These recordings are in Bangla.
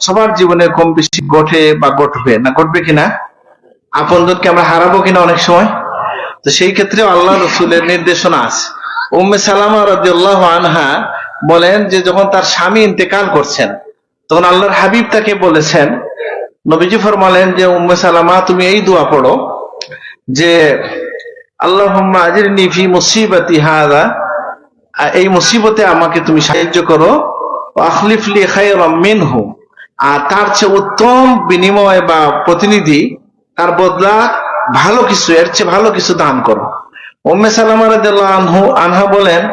সবার জীবনে কম বেশি ঘটে বা ঘটবে না, ঘটবে কিনা? আপনজনকে আমরা হারাবো কিনা অনেক সময়? তো সেই ক্ষেত্রে আল্লাহ রসুলের নির্দেশনা আছে। উম্মে সালামা আনহা বলেন যে, যখন তার স্বামী ইন্তেকাল করছেন, তখন আল্লাহর হাবিব তাকে বলেছেন, নবীজি ফরমালেন যে, উম্মে সালামা, তুমি এই দোয়া পড়ো যে, আল্লাহুম্মা আজিরনি ফি মুসিবাতি হাদা আ- এই মুসিবতে আমাকে তুমি সাহায্য করো আখলিফলি খাই খায়রাম মিনহু। আর তার চেয়ে উত্তম বিনিময় বা প্রতিনিধি, তার বদলা ভালো কিছু, এর চেয়ে ভালো কিছু দান করো। উম্মে সালামা আনহু, আনহা বলেন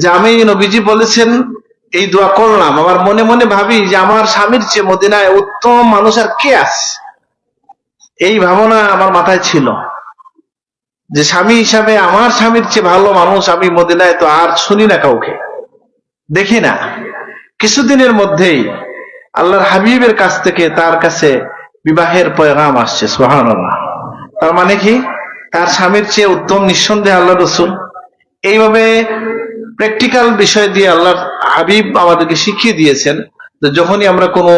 যে, আমি নবীজি বলেছেন, এই দোয়া করলাম। আমার মনে মনে ভাবি যে, আমার স্বামীর চেয়ে মদিনায় উত্তম মানুষ আর কে আছে? এই ভাবনা আমার মাথায় ছিল। যে, স্বামী হিসাবে আমার স্বামীর চেয়ে ভালো মানুষ আমি মদিনায় তো আর শুনি না কাউকে। দেখি না। কিছুদিনের মধ্যেই আল্লাহর হাবিবের কাছ থেকে তার কাছে বিবাহের পয়গাম আসছে সোহানুল্লাহ তার মানে কি? তার স্বামীর চেয়ে উত্তম নিঃসন্দেহে আল্লাহ রসুল। এইভাবে প্র্যাকটিক্যাল বিষয় দিয়ে আল্লাহ হাবিব আমাদেরকে শিখিয়ে দিয়েছেন যে যখনই আমরা কোনো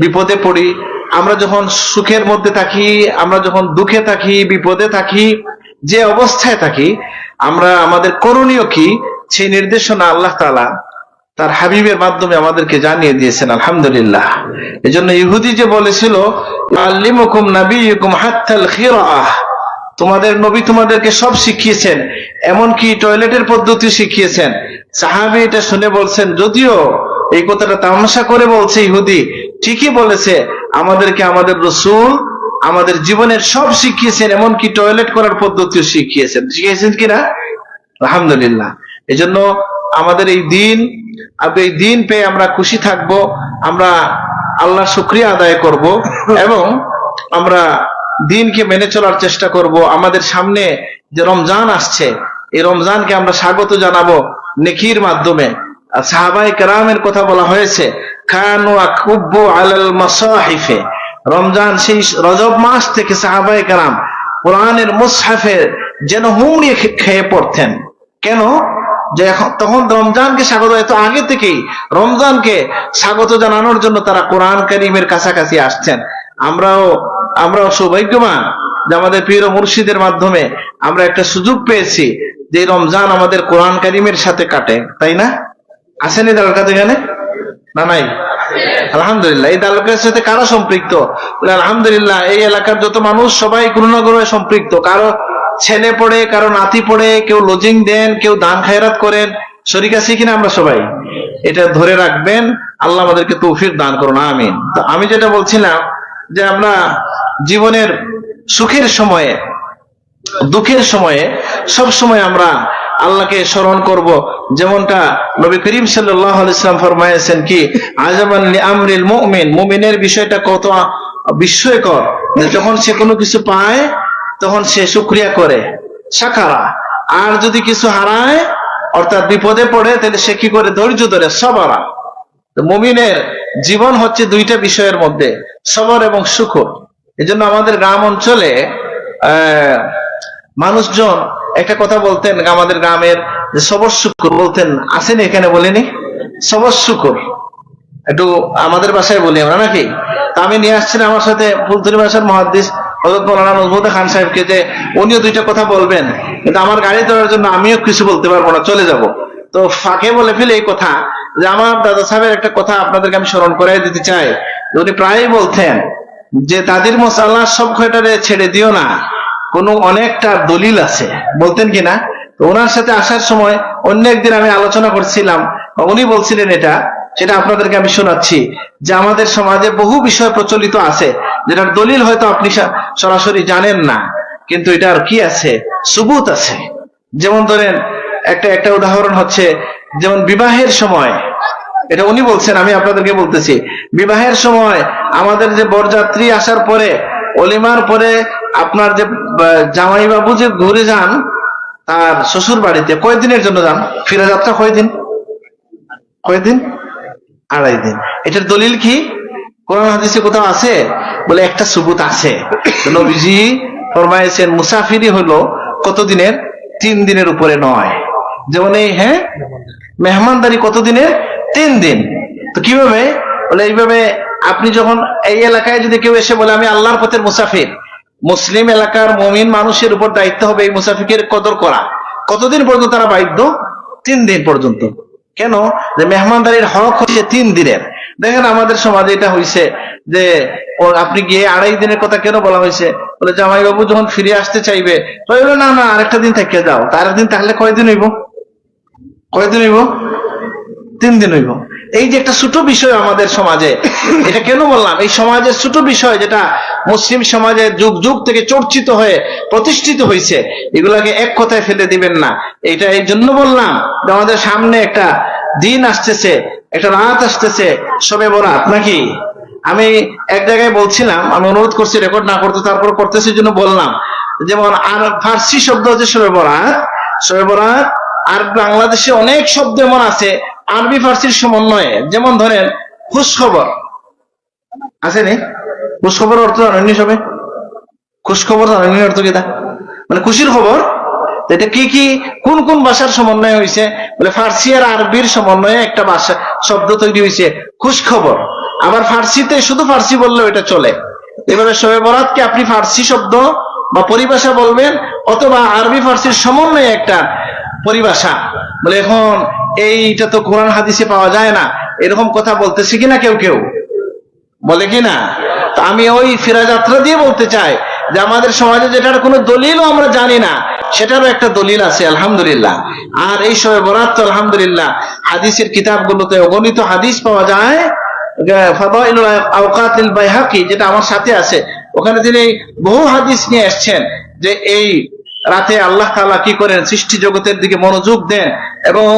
বিপদে পড়ি, আমরা যখন সুখের মধ্যে থাকি, আমরা যখন দুঃখে থাকি, বিপদে থাকি, যে অবস্থায় থাকি, আমরা আমাদের করণীয় কি? সেই নির্দেশনা আল্লাহ তাআলা তার হাবিবের মাধ্যমে আমাদেরকে জানিয়ে দিয়েছেন, আলহামদুলিল্লাহ। এজন্য ইহুদি যে বলেছিল তোমাদের নবী তোমাদেরকে সব শিখিয়েছেন, এমনকি টয়লেটের পদ্ধতি শিখিয়েছেন। সাহাবি এটা শুনে বলছেন, যদিও এই কথাটা তামাশা করে বলছে ইহুদি, ঠিকই বলেছে, আমাদেরকে আমাদের রসুল, আমাদের জীবনের সব শিখিয়েছেন, এমনকি টয়লেট করার পদ্ধতিও শিখিয়েছেন। শিখিয়েছেন কিনা? আলহামদুলিল্লাহ। এজন্য আমাদের এই দিন আর এই দিন পেয়ে আমরা খুশি থাকব, আমরা আল্লাহর শুক্রিয়া আদায় করব এবং আমরা দিনকে মেনে চলার চেষ্টা করব। আমাদের সামনে যে রমজান আসছে, এই রমজানকে আমরা স্বাগত জানাব নেকির মাধ্যমে। সাহাবাই কেরামের কথা বলা হয়েছে খানু আকুব্বু আলাল মাসাহিফে। রমজান সেই রজব মাস থেকে সাহাবাই কেরাম কোরআনের মুসহাফে যেন হুমড়িয়ে খে- খেয়ে পড়তেন। কেন? যে তখন রমজানকে স্বাগত, এত আগে থেকেই রমজানকে স্বাগত জানানোর জন্য তারা কোরআন করিমের কাছাকাছি আসছেন। আমরাও আমরাও সৌভাগ্যবান যে আমাদের প্রিয় মুর্শিদের মাধ্যমে আমরা একটা সুযোগ পেয়েছি যে রমজান আমাদের কোরআন করিমের সাথে কাটে, তাই না? আসেনি দালকাত এখানে? না নাই? আলহামদুলিল্লাহ, এই দালকের সাথে কারা সম্পৃক্ত? আলহামদুলিল্লাহ, এই এলাকার যত মানুষ সবাই কোনো না কোনো সম্পৃক্ত। কারও ছেলে পড়ে, কারও নাতি পড়ে, কেউ লজিং দেন, কেউ দান খায়রাত করেন, শরিক আছি কিনা আমরা সবাই? এটা ধরে রাখবেন, আল্লাহ আমাদেরকে তৌফিক দান করুন, আমিন। তো আমি যেটা বলছিলাম যে আমরা জীবনের সুখের সময়ে, দুঃখের সময়ে, সব সময় আমরা আল্লাহকে স্মরণ করব। যেমনটা নবী করিম সাল্লাহ ইসলাম ফরমাইছেন কি আজমান লি আমরিল মুমিন মুমিনের বিষয়টা কত বিস্ময়কর যখন সে কোনো কিছু পায় তখন সে শুক্রিয়া করে। সাকারা আর যদি কিছু হারায়, অর্থাৎ বিপদে পড়ে, তাহলে সে কি করে? ধৈর্য ধরে, সবারা। মুমিনের জীবন হচ্ছে দুইটা বিষয়ের মধ্যে, সবর এবং সুখর এজন্য আমাদের গ্রাম অঞ্চলে মানুষজন একটা কথা বলতেন, আমাদের গ্রামের যে সবর শুকুর বলতেন, আসেনি এখানে বলিনি? সবর শুকুর। একটু আমাদের বাসায় বলি আমরা নাকি? তা আমি নিয়ে আসছিলাম আমার সাথে ফুলতুরি ভাষার মহাদিস হজরত মৌলানা নজমুদ খান সাহেবকে যে উনিও দুইটা কথা বলবেন, কিন্তু আমার গাড়ি ধরার জন্য আমিও কিছু বলতে পারব না, চলে যাব। তো ফাঁকে বলে ফেলে এই কথা যে আমার দাদা সাহেবের একটা কথা আপনাদেরকে আমি স্মরণ করাই দিতে চাই। উনি প্রায়ই বলতেন যে তাদের মশালা সব কয়টারে ছেড়ে দিও না, কোনো অনেকটা দলিল আছে। বলতেন কিনা তো ওনার সাথে আসার সময় অন্য একদিন আমি আলোচনা করছিলাম উনি বলছিলেন এটা, সেটা আপনাদেরকে আমি শোনাচ্ছি যে, আমাদের সমাজে বহু বিষয় প্রচলিত আছে যেটার দলিল হয়তো আপনি সরাসরি জানেন না, কিন্তু এটার কি আছে? সুবুত আছে। যেমন ধরেন, একটা একটা উদাহরণ হচ্ছে, যেমন বিবাহের সময়, এটা উনি বলছেন, আমি আপনাদেরকে বলতেছি, বিবাহের সময় আমাদের যে বরযাত্রী আসার পরে, অলিমার পরে আপনার যে জামাই বাবু যে ঘুরে যান, তার শ্বশুর বাড়িতে কয়দিনের জন্য যান? ফিরে যাত্রা কয়দিন? কয়দিন? আড়াই দিন। এটার দলিল কি? কোরআন হাদিসে কোথাও আছে? বলে একটা সুবুত আছে। নবীজি ফরমাইছেন মুসাফিরি হলো কতদিনের? তিন দিনের উপরে নয়। যেমন এই হ্যাঁ? মেহমানদারি কতদিনের? তিন দিন। তো কীভাবে? বলে এইভাবে আপনি যখন এই এলাকায় যদি কেউ এসে বলে, আমি আল্লাহর পথের মুসাফির। মুসলিম এলাকার মমিন মানুষের উপর দায়িত্ব হবে এই মুসাফিকের কদর করা। কতদিন পর্যন্ত তারা বাধ্য? তিন দিন পর্যন্ত। কেন? যে মেহমানদারির হক হচ্ছে তিন দিনের। দেখেন আমাদের সমাজে এটা হয়েছে যে আপনি গিয়ে আড়াই দিনের কথা কেন বলা হয়েছে বলে জামাই বাবু যখন ফিরে আসতে চাইবে তো বলল, না না আরেকটা দিন থেকে যাও। তার দিন তাহলে কয়দিন হইব? কয়দিন হইব? তিন দিন হইব। এই যে একটা ছোট বিষয় আমাদের সমাজে এটা কেন বললাম? এই সমাজের ছোট বিষয় যেটা মুসলিম সমাজে যুগ যুগ থেকে চর্চিত হয়ে প্রতিষ্ঠিত হয়েছে এগুলাকে এক কথায় ফেলে দিবেন না। এটা এই জন্য বললাম আমাদের সামনে একটা দিন আসতেছে একটা রাত আসতেছে, সবে বরাত, নাকি? আমি এক জায়গায় বলছিলাম, আমি অনুরোধ করছি রেকর্ড না করতে, তারপর করতেছি জন্য বললাম, যেমন আর ফার্সি শব্দ হচ্ছে শবে বরাত শবে বরাত, আর বাংলাদেশে অনেক শব্দ এমন আছে, আরবি ফার্সির সমন্বয়ে, যেমন ধরেন খুশ খবর আছে নি খুশ খবর অর্থ জানেননি সবে? খুশ খবর জানেননি অর্থ কি তা? মানে খুশির খবর? এটা কি কি? কোন কোন ভাষার সমন্বয় হয়েছে বলে ফার্সি আর আরবির সমন্বয়ে একটা ভাষা, শব্দ তৈরি হয়েছে খুশ খবর আবার ফার্সিতে শুধু ফার্সি বললেও এটা চলে। এভাবে শবে বরাতকে আপনি ফার্সি শব্দ বা পরিভাষা বলবেন, অথবা আরবি ফার্সির সমন্বয়ে একটা পরিভাষা। বলে এখন এইটা তো কোরআন হাদিসে পাওয়া যায় না। এরকম কথা বলতেছে কিনা কেউ কেউ? বলে কিনা? আমি ওই ফেরা যাত্রা দিয়ে বলতে চাই যে আমাদের সমাজে যেটার কোনো দলিলও আমরা জানি না সেটারও একটা দলিল আছে, আলহামদুলিল্লাহ। আর এই সময় বরাত আলহামদুলিল্লাহ, হাদিসের কিতাবগুলোতে অগণিত হাদিস পাওয়া যায় যেটা আমার সাথে আছে, ওখানে তিনি বহু হাদিস নিয়ে এসেছেন, যে এই রাতে আল্লাহ তাআলা কি করেন, সৃষ্টি জগতের দিকে মনোযোগ দেন এবং